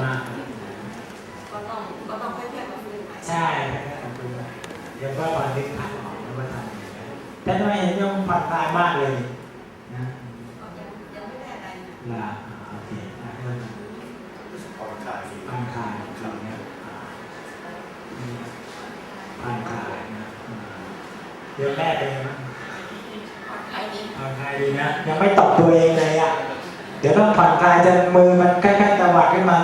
มากก็ต้องก็ต้องค่อยๆมาฟื้นใหม่ใช่ครับคุณเดี๋ยวก็ตอนนึกผ่านออกแล้วมาทำอย่างนั้นแต่ทำไมเห็นโยมผ่อนคลายมากเลยนะก็ยังยังไม่ได้อะไรนะลาโอเคนะเริ่มรู้สึกผ่อนคลายดีผ่อนคลายครับเนี่ยอ่านี่ผ่อนคลายนะอ่าเดี๋ยวแม่เป็นไงบ้างผ่อนคลายดีผ่อนคลายดีนะยังไม่ตอบตัวเองเลยอะเดี๋ยวต้องผ่อนคลายจนมือมันใกล้ๆตะวัดขึ้นมา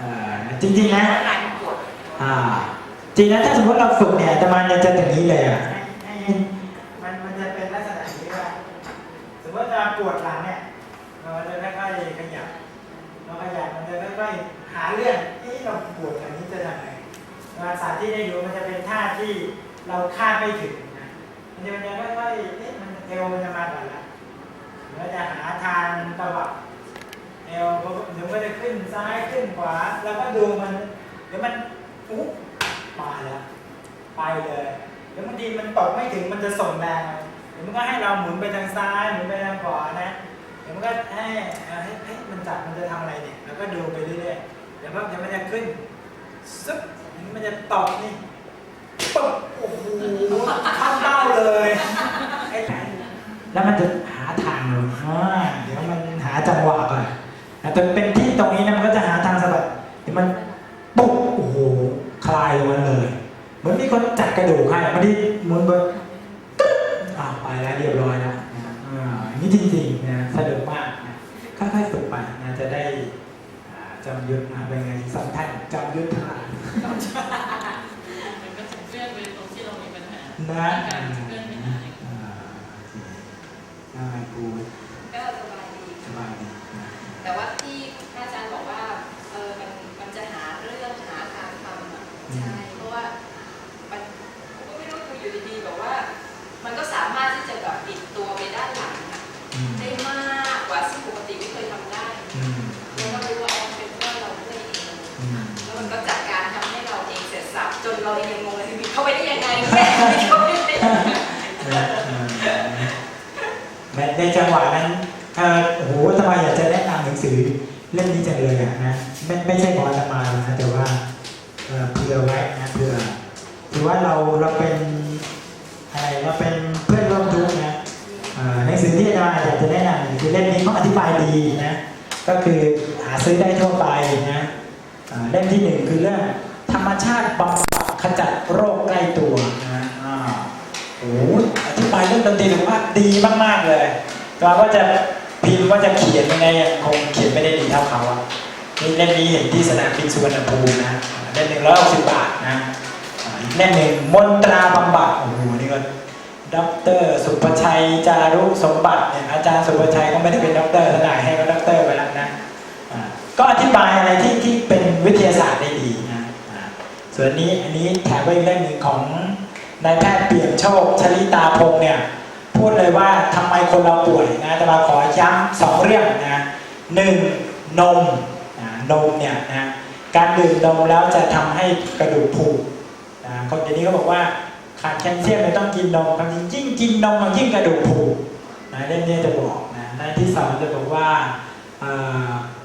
อ่าจริงๆนะลายปวดอ่าจริงนะถ้าสมมติเราฝึกเนี่ยจะมันจะอย่างนี้เลยอะมันมันจะเป็นลักษณะนี้ว่า สมมติเราปวดหลังเนี่ย เราจะค่อยๆขยับ เราขยับมันจะค่อยๆหาเรื่องที่เราปวดแบบนี้จะทำไงมาสาธิตให้ดูมันจะเป็นท่าที่เราคาดไม่ถึงนะมันจะมันจะค่อยๆเอ๊ะมันเอวมันจะมาก่อนละเราจะหาทางตะวัด อวเดี๋ยวมันจะขึ้นซ้ายขึ้นขวา แล้วก็ดูมัน เดี๋ยวมันอุ๊บมาแล้วไปเลยแล้วบางทีมันตกไม่ถึงมันจะส่งแรงเดี๋ยวมันก็ให้เราหมุนไปทางซ้ายหมุนไปทางขวานะเดี๋ยวมันก็ให้เอ่อให้ให้มันจับมันจะทำอะไรเนี่ยแล้วก็ดูไปเรื่อยๆเดี๋ยวมันเดี๋ยวมันจะขึ้นซึบมันจะตกนี่ปึ๊บโอ้โหเข้าเต้าเลยไอ้แล้วมันจะหาทางเลยอ่าเดี๋ยวมันหาจังหวะก่อน แต่เป็นที่ตรงนี้นะมันก็จะหาทางสะบัดเดี๋ยวมันปุ๊บโอ้โหคลายลงมาเลยเหมือนมีคนจัดกระดูกให้ไม่ได้หมุนแบบตึ๊ดอ่าไปแล้วเรียบร้อยแล้วนะอ่านี่จริงๆนะสนุกมากนะค่อยๆฝึกไปนะจะได้อ่าจำยุทธนะเป็นไงสำคัญจำยุทธามันก็จะเคลื่อนไปตรงที่เรามีปัญหานะ เราก็รู้ว่าอ๋อเป็นเพราะเราเมื่อยเองอืมแล้วมันก็จัดการทำให้เราเองเสร็จสับจนเราเองยังงงเลยบิดเข้าไปได้ยังไงแม่บิดเข้าไปได้ยังไงนะอ่าในในจังหวะนั้นเอ่อโอ้โหทำไมอยากจะแนะนำหนังสือเล่มนี้จังเลยอะนะไม่ไม่ใช่ของอาตมาหรอกนะแต่ว่าเอ่อเผื่อไว้นะเผื่อถือว่าเราเราเป็นอะไรเราเป็นเพื่อนร่วมทุกข์นะเอ่อหนังสือที่อาจารย์อยากจะแนะนำคือเล่มนี้เขาอธิบายดีนะ ก็คือหาซื้อได้ทั่วไปนะเล่มที่หนึ่งคือเรื่องธรรมชาติบำบัดขจัดโรคใกล้ตัวนะโอ้โหอธิบายเรื่องดนตรีถือว่าดีมาก ๆ เลยก็ว่าจะพิมพ์ว่าจะเขียนยังไงคงเขียนไม่ได้ดีเท่าเขาอะนี่เล่มนี้เห็นที่สนามบินสุวรรณภูมินะเล่มหนึ่งร้อยหกสิบบาทนะเล่มหนึ่งมนตราบำบัดโอ้โหนี่ก็ ด็อกเตอร์สุภชัยจารุสมบัติเนี่ยอาจารย์สุภชัยก็ไม่ได้เป็นด็อกเตอร์ทนายให้ก็ด็อกเตอร์ไปแล้วนะก็อธิบายอะไรที่ที่เป็นวิทยาศาสตร์ได้ดีนะส่วนนี้อันนี้แถมไว้อีกเล่มหนึ่งของนายแพทย์เปี่ยมโชคชลิตาพงษ์เนี่ยพูดเลยว่าทำไมคนเราป่วยนะจะมาขอย้ำสองเรื่องนะหนึ่งนมอ่านมเนี่ยนะการดื่มนมแล้วจะทำให้กระดูกผุนะคนเดี๋ยวนี้เขาบอกว่า ขาดแคลเซียมเลยต้องกินนมความจริงยิ่งกินนมยิ่งกระดูกผุนะเล่มนี้จะบอกนะในที่สองจะบอกว่าอ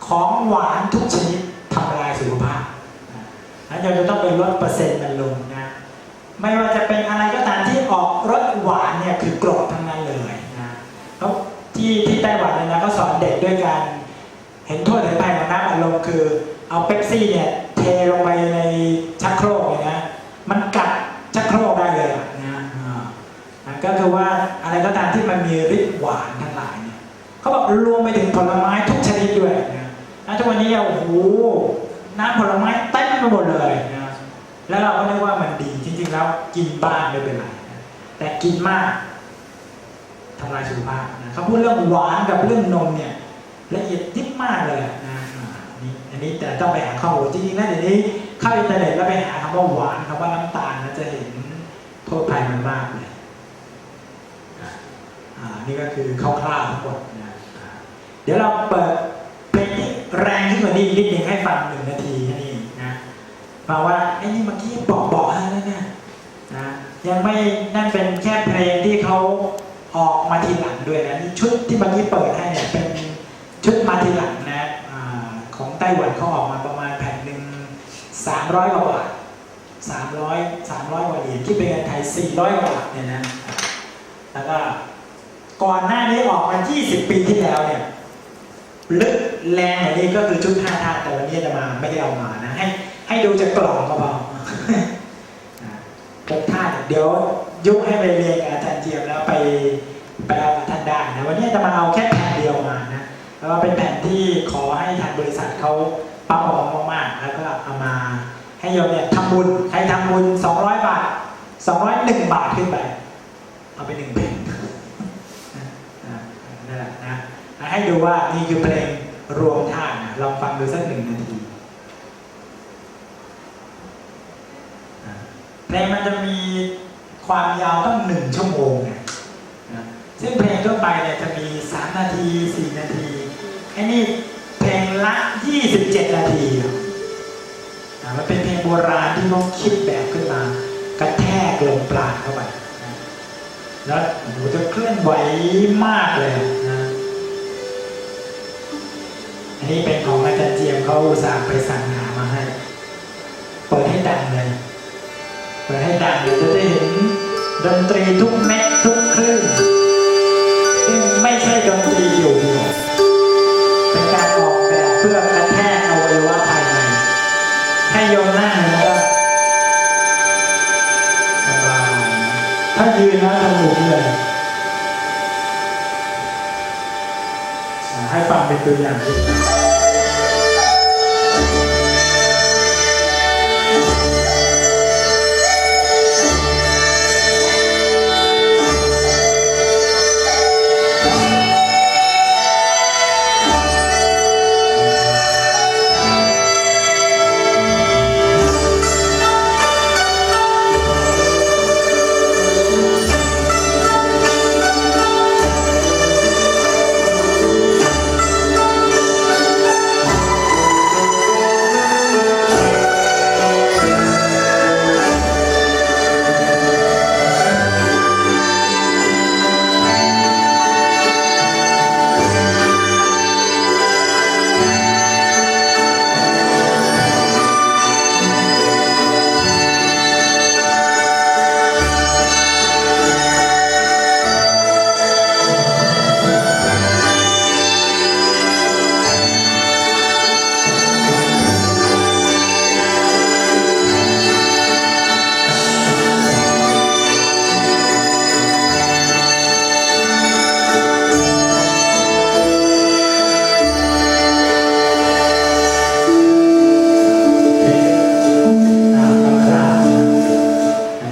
ของหวานทุกชนิดทำลายสุขภาพนะเราจะต้องไปลดเปอร์เซ็นต์มันลงนะไม่ว่าจะเป็นอะไรก็ตามที่ออกรสหวานเนี่ยคือกรดทั้งนั้นเลยนะเขาที่ที่ไต้หวันเลยนะเขาสอนเด็กด้วยการเห็นโทษเห็นภัยของน้ำอัดลมคือเอาเป๊ปซี่เนี่ยเทลงไปในชักโครกเนี่ยนะมันกัดชักโครกได้เลยอะนะอ่าอ่า ก็คือว่าอะไรก็ตามที่มันมีฤทธิ์หวานทั้งหลายเนี่ยเขาบอกรวมไปถึงผลไม้ทุกชนิดด้วยนะทุกวันนี้โอ้โหน้ำผลไม้เต็มไปหมดเลยนะแล้วเราก็นึกว่ามันดีจริงๆแล้วกินบ้างไม่เป็นไรนะแต่กินมากทำลายสุขภาพนะเขาพูดเรื่องหวานกับเรื่องนมเนี่ยละเอียดยิบมากเลยนะนี่อันนี้แต่ต้องไปหาข้อมูลจริงๆแล้วเดี๋ยวนี้เข้าอินเทอร์เน็ตแล้วไปหาคำว่าหวานคำว่าน้ำตาลนะจะเห็นโทษภัยมันมากเลย นี่ก็คือคร่าวๆทั้งหมดนะเดี๋ยวเราเปิดเพลงที่แรงขึ้นกว่านี้นิดนึงให้ฟังหนึ่งนาทีนี้นะฟังว่าไอ้นี่เมื่อกี้บอกบอกๆแล้วเนี่ยนะยังไม่นั่นเป็นแค่เพลงที่เขาออกมาทีหลังด้วยนะนี่ชุดที่เมื่อกี้เปิดให้เนี่ยเป็นชุดมาทีหลังนะขอ่าไต้หวันเขาออกมาประมาณแผ่นหนึ่งสามร้อยกว่าบาทสามร้อยสามร้อยกว่าเหรียญที่เป็นเงินไทยสี่ร้อยกว่าบาทเนี่ยนะแล้วก็ ก่อนหน้านี้ออกมา 20 ปีที่แล้วเนี่ยลึกแรงอย่านี้ก็คือชุดห้าธาตุแต่วันนี้จะมาไม่ได้เอามานะ ให้ให้ดูจากกล่องก็พออ่าพกธาเดี๋ยวยุให้ไปเรียนกับอาจารย์เจียมแล้วไปไปเอากับท่านได้นะวันนี้จะมาเอาแค่แผ่นเดียวมานะแล้วก็เป็นแผ่นที่ขอให้ทางบริษัทเขาปั๊มออกมามากๆแล้วก็เอามาให้โยมเนี่ยทำบุญใครทำบุญ 200 บาท 201 บาทขึ้นไป เอาไปหนึ่งแผ่น ให้ดูว่านี่คือเพลงรวมธานะลองฟังดูสักหนึ่งนาทีเพลงมันจะมีความยาวต้องหนึ่งชั่วโมงนะซึ่งเพลงทั่วไปเนี่ยจะมี 3 นาที 4 นาทีไอ้นี่เพลงละ 27 นาทีครับอ่ามันเป็นเพลงโบราณที่เขาคิดแบบขึ้นมา กระแทกลมปราณเข้าไปนะแล้วโอ้โหจะเคลื่อนไหวมากเลย นี้เป็นของอาจารย์เจียมเขาอุตส่าห์ไปสั่งหามาให้ เปิดให้ดังเลย เปิดให้ดังเดี๋ยวจะได้เห็นดนตรีทุกเม็ดทุกคลื่นซึ่งไม่ใช่ดนตรีอยู่เป็นการออกแบบเพื่อกระแทกอวัยวะภายในให้โยมนั่งแล้วก็สบายถ้ายืนนะทำหนุนเลยให้ฟังเป็นตัวอย่างที่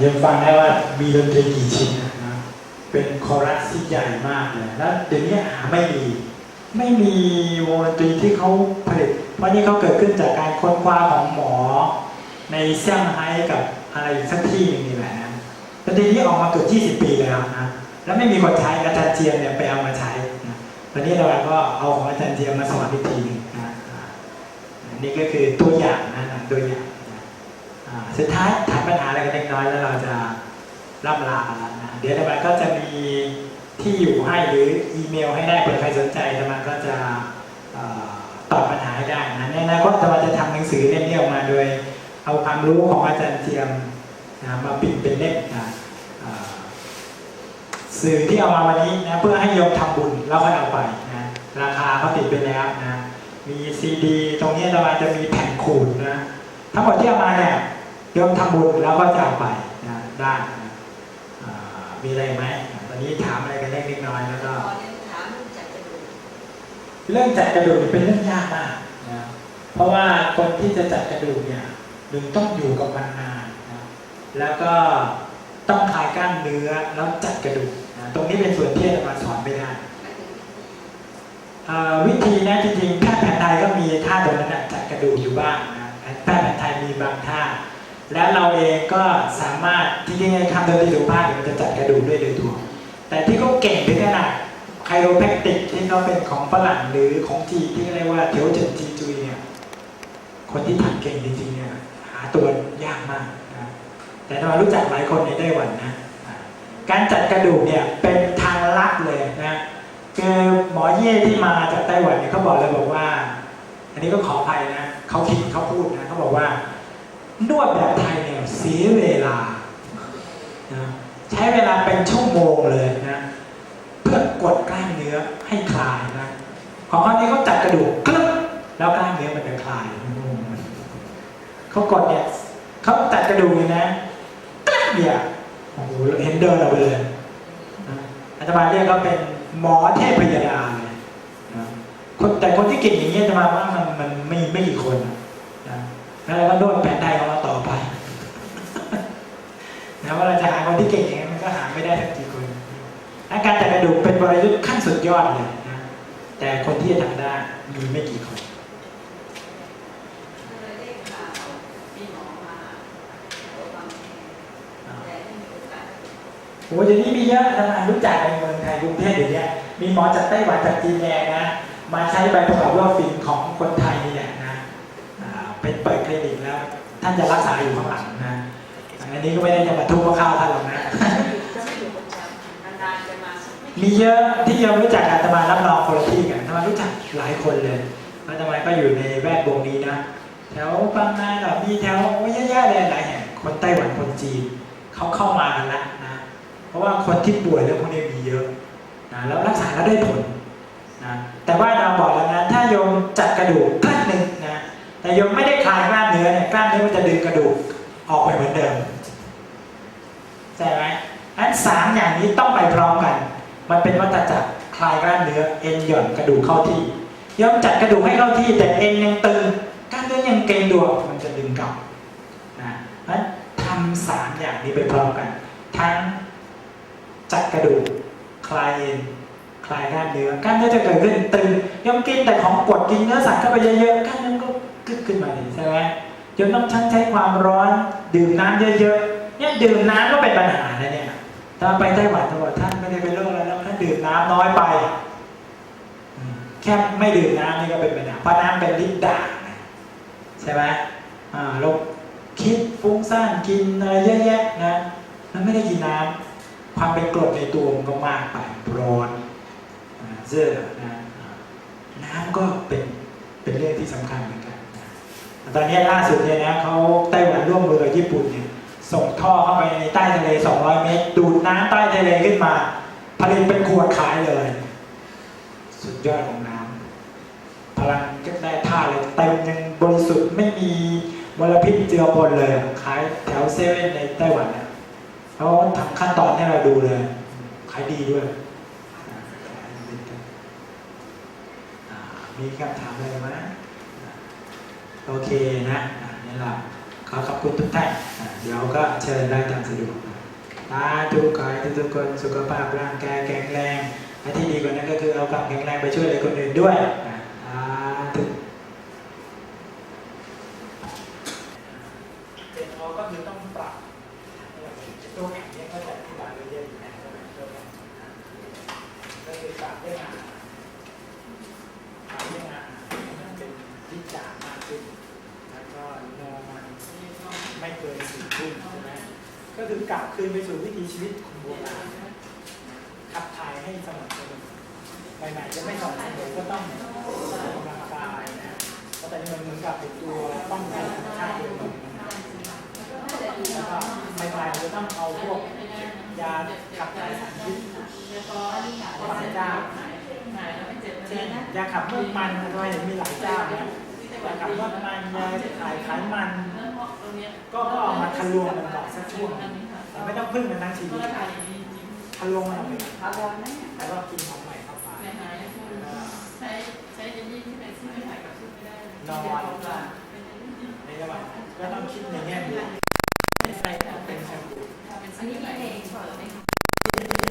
ยังฟังได้ว่ามีดนตรีกี่ชิ้นนะเป็นคอรัสที่ใหญ่มากเลยแล้วเดี๋ยวนี้หาไม่มีไม่มีวงดนตรีที่เขาผลิตเพราะนี่เขาเกิดขึ้นจากการค้นคว้าของหมอ ในเซี่ยงไฮ้กับอะไรอีกสักที่หนึ่งนี่แหละนะดนตรีนี้ออกมาเกือบ20 ปีแล้วนะแล้วไม่มีคนใช้อาจารย์เจียมเนี่ยไปเอามาใช้นะวันนี้เราก็เอาของอาจารย์เจียมมาสอนอีกทีหนึงนะนี่ก็คือตัวอย่างนะตัวอย่าง สุดท้ายถามปัญหาอะไรกันเล็กน้อยแล้วเราจะล่ำลาแล้วนะเดี๋ยวธรรมาก็จะมีที่อยู่ให้หรืออีเมลให้ได้เผื่อใครสนใจธรรมาก็จะออตอบปัญหาให้ได้นะในอนาคตธรรมาจะทำหนังสือเล่มนี้ออกมาโดย เอาความรู้ของอาจารย์เทียมนะมาปิดเป็นเล่มนะสื่อที่เอามาวันนี้นะเพื่อให้โยมทำบุญแล้วค่อยเอาไปนะราคาเขาติดไปแล้วนะมีซีดี ตรงนี้เราจะมีแผ่นขูดนะทั้งหมดที่เอามาเนี่ย ยมทำบุญแล้วก็จะเอาไปนะได้นะมีอะไรไหมตอนนี้ถามอะไรกันเล็กน้อยแล้วก็เรียนถามจากกระดูกเรื่องจัดกระดูกเป็นเรื่องยากมากนะเพราะว่าคนที่จะจัดกระดูกเนี่ยหนึ่งต้องอยู่กับมันนานนะแล้วก็ต้องคลายกล้ามเนื้อแล้วจัดกระดูกนะตรงนี้เป็นส่วนที่อาจารย์มาสอนไม่ได้หมายอ่อวิธีนะจริงๆแพทย์แผนไทยก็มีท่าตรงนั้นนะจัดกระดูกอยู่บ้างนะแพทย์แผนไทยมีบางท่า และเราเองก็สามารถที่จริงๆคำเดินที่สุภาพเนี่ยมันจะจัดกระดูกด้วยโดยตัว แต่ที่เขาเก่งถึงขนาดไคโรแพคติกที่เขาเป็นของฝรั่งหรือของจีนที่เรียกว่าเทียวเจินจีจุยเนี่ยคนที่ทำเก่งจริงๆเนี่ยหาตัวยากมากนะแต่เรารู้จักหลายคนในไต้หวันนะการจัดกระดูกเนี่ยเป็นทางลัดเลยนะคือหมอเย่ที่มาจากไต้หวันเนี่ยเขาบอกเลยบอกว่า อันนี้ก็ขออภัยนะเขาคิดเขาพูดนะเขาบอกว่า นวดแบบไทยเนี่ยเสียเวลานะใช้เวลาเป็นชั่วโมงเลยนะเพื่อกดกล้ามเนื้อให้คลายนะของเขานี่เขาจัดกระดูกกลึ๊บแล้วกล้ามเนื้อมันจะคลายเขากดเนี่ยเขาจัดกระดูกเลยนะกลึ๊บเนี่ยโอ้โหเห็นเดินออกไปเลยนอาจารย์เรียกเขาเป็นหมอเทพพยาดาเลยนะคนแต่คนที่เก่งอย่างนี้อาจะมาว่ามันมันไม่ไม่กี่คนนะ แล้วเราก็นวดแผนไทยของเราต่อไปนะว่าเราจะหาคนที่เก่งอย่างนี้นมันก็หาไม่ได้ทั้งกี่คนอาการจัดกระดูกเป็นบริยุทธ์ขั้นสุดยอดเลยนะแต่คนที่จะทำได้มีไม่กี่คนเลยได้ข่าวมีหมอมาตัวบางแห่งแต่ไม่มีโอกาสโอ้ยเดี๋ยวนี้มีเยอะทำงานรู้จักในเมืองไทยกรุงเทพเดี๋ยวนี้มีหมอจากไต้หวันจากจีนแดงนะมาใช้ใบประกอบโรคฝิ่นของคนไทยนี่แหละนะอ่า เป็นเปิดคลินิกแล้ว ท่านจะรักษาอยู่ข้างหลังนะอันนี้ก็ไม่ได้จะมาทุบว่าข้าวท่านหรอกนะจะไม่อยู่ประจำนานๆจะมาสักไม่มีเยอะที่ยังรู้จักอาตมารับรองคนละที่กันอาตมารู้จักหลายคนเลยอาตมาก็อยู่ในแวดวงนี้นะแถวบางนาก็มีแถวโอ้ยเยอะแยะเลยหลายแห่งคนไต้หวันคนจีนเขาเข้ามากันแล้วนะเพราะว่าคนที่ป่วยเรื่องพวกนี้มีเยอะนะแล้วรักษาแล้วได้ผลนะแต่ว่าเราบอกแล้วนะถ้าโยมจัดกระดูกครั้งหนึ่งนะ แต่โยมไม่ได้คลายกล้ามเนื้อเนี่ยกล้ามเนื้อมันจะดึงกระดูกออกไปเหมือนเดิมใช่ไหมอันสามอย่างนี้ต้องไปพร้อมกัน มันเป็นวัฏจักรคลายกล้ามเนื้อเอ็นหย่อนกระดูกเข้าที่โยมจัดกระดูกให้เข้าที่แต่เอ็นยังตึงกล้ามเนื้อยังเกร็งตัวมันจะดึงกลับนะนั้นทำสามอย่างนี้ไปพร้อมกัน ทั้งจัดกระดูกคลายเอ็นคลายกล้ามเนื้อกล้ามเนื้อจะเกิดขึ้นตึงยมกินแต่ของกดกินเนื้อสัตว์เข้าไปเยอะๆกล้ามเนื้อ ก็กึกขึ้นมาดิใช่ไหมยมต้องชั้นใช้ความร้อนดื่มน้ำเยอะๆเนี่ยดื่มน้ำก็เป็นปัญหานะเนี่ยถ้าไปไต้หวันตำรวท่านไม่ได้เป็นโรคแล้วท่านดื่มน้ำน้อยไป แค่ไม่ดื่มน้ำนี่ก็เป็นปัญหาเพราะน้ำเป็นฤทธิ์ด่างใช่ไหมอ่าโรคคิดฟุ้งซ่านกินอะไรเยอะแยะนะแล้วไม่ได้กินน้ำความเป็นกรดในตัวมันก็มากไปร้อนเสื้อนะน้ำก็เป็นเป็นเรื่องที่สำคัญเหมือนกัน ตอนนี้ล่าสุดเนี่ยนะเขาไต้หวันร่วมมือกับญี่ปุ่นเนี่ยส่งท่อเข้าไปในใต้ทะเล 200 เมตร ดูดน้ำใต้ทะเลขึ้นมา ผลิตเป็นขวดขายเลย สุดยอดของน้ำพลังก็ได้ท่าเลยเต็มยังบริสุทธิ์ไม่มีมลพิษเจือปนเลยขายแถวเซเว่นในไต้หวันนะเขาทำขั้นตอนให้เราดูเลย ขายดีด้วย มีคำถามอะไรไหม โอเคนะนี่แหละขอขอบคุณทุกท่านเดี๋ยวก็เชิญได้ตามสะดวกตาทุกขายทุกคนสุขภาพร่างกายแข็งแรงและที่ดีกว่านั้นก็คือเอาความแข็งแรงไปช่วยเหลือคนอื่นด้วยอ่าสาธุเป็นอก็คือต้องปรับ ตัวแข็งเนี่ยก็จะอธิบายไว้เยอะอยู่แล้วตัวแข็งก็คือปรับเรื่องอาหารปรับเรื่องอาหารมันเป็นที่จ่ามากขึ้น แล้วก็นอนมันไม่ เกินใช่ไหมก็คือกลับคืนไปสู่วิถีชีวิตของโบราณขับถ่ายให้สม่ำเสมอใหม่ๆจะไม่สม่ำเสมอก็ต้องออกกำลังกายนะเพราะแต่นี่มันเหมือนกับเป็นตัวป้องกันธรรมชาติด้วยแล้วก็ใหม่ๆเราจะต้องเอาพวกยาขับถ่ายสารพิษบางเจ้าเช่นยาขับเมื่อมันอะไรเห็นมีหลายเจ้านะยาขับเมื่อมันยาถ่ายไขมัน ก็ก็เอามาทะลวงกันก่อนสักช่วงไม่ต้องพึ่งมันทั้งชีวิตทะลวงมันไปลวแล้วก็กินของใหม่เข้าไปใช้ใช้ยี่ที่เป็นที่ไม่ใช่กับชุดไม่ได้นอนในระหว่างก็ต้องคิดในแง่บวกใช้เป็นแชมพูอันนี้